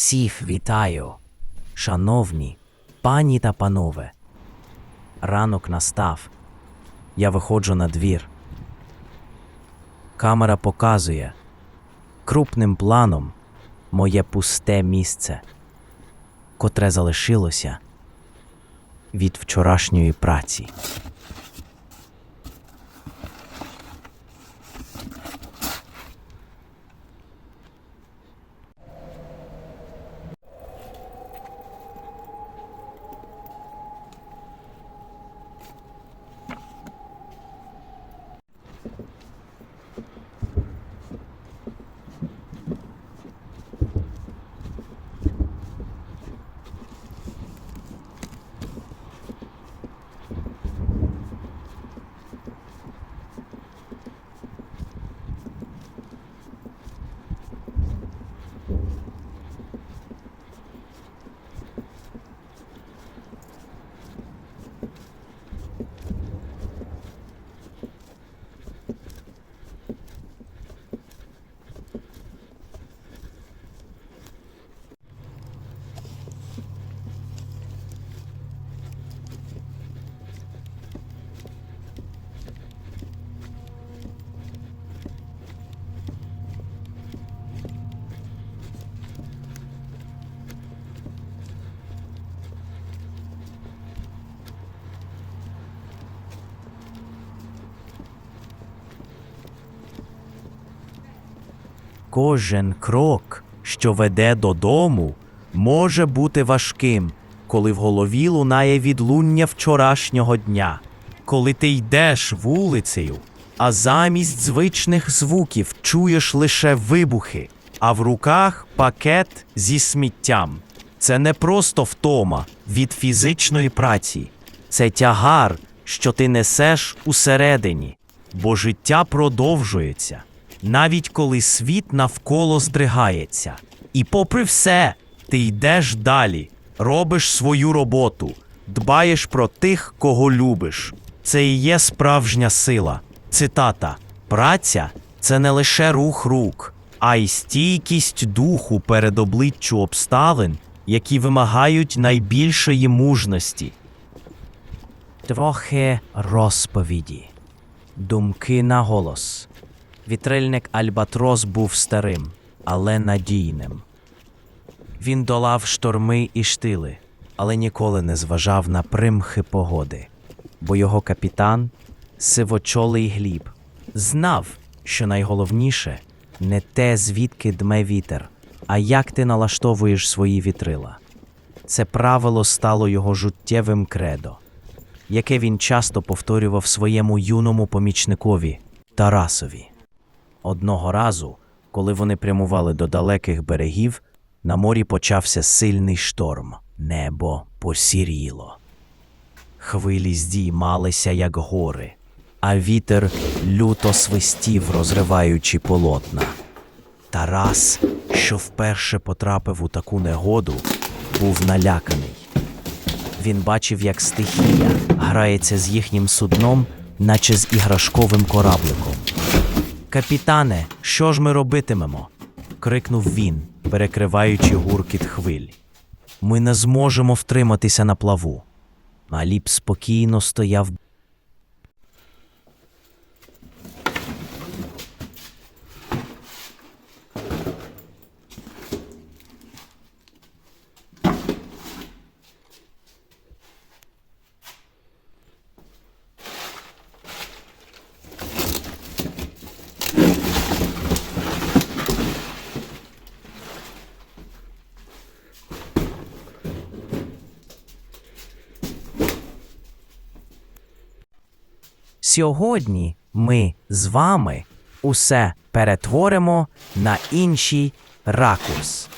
Всіх вітаю, шановні пані та панове. Ранок настав. Я виходжу на двір. Камера показує крупним планом моє пусте місце, котре залишилося від вчорашньої праці. Кожен крок, що веде додому, може бути важким, коли в голові лунає відлуння вчорашнього дня, коли ти йдеш вулицею, а замість звичних звуків чуєш лише вибухи, а в руках пакет зі сміттям. Це не просто втома від фізичної праці, це тягар, що ти несеш усередині, бо життя продовжується навіть коли світ навколо здригається. І попри все, ти йдеш далі, робиш свою роботу, дбаєш про тих, кого любиш. Це і є справжня сила. Цитата: Праця це не лише рух рук, а й стійкість духу перед обличчю обставин, які вимагають найбільшої мужності. Трохи розповіді. Думки на голос. Вітрильник Альбатрос був старим, але надійним. Він долав шторми і штили, але ніколи не зважав на примхи погоди, бо його капітан, сивочолий гліб, знав, що найголовніше не те, звідки дме вітер, а як ти налаштовуєш свої вітрила. Це правило стало його жуттєвим кредо, яке він часто повторював своєму юному помічникові Тарасові. Одного разу, коли вони прямували до далеких берегів, на морі почався сильний шторм. Небо посіріло. Хвилі здіймалися, як гори, а вітер люто свистів, розриваючи полотна. Тарас, що вперше потрапив у таку негоду, був наляканий. Він бачив, як стихія грається з їхнім судном, наче з іграшковим корабликом. Капітане, що ж ми робитимемо? крикнув він, перекриваючи гуркіт хвиль. Ми не зможемо втриматися на плаву. Аліп спокійно стояв. Сьогодні ми з вами усе перетворимо на інший ракурс.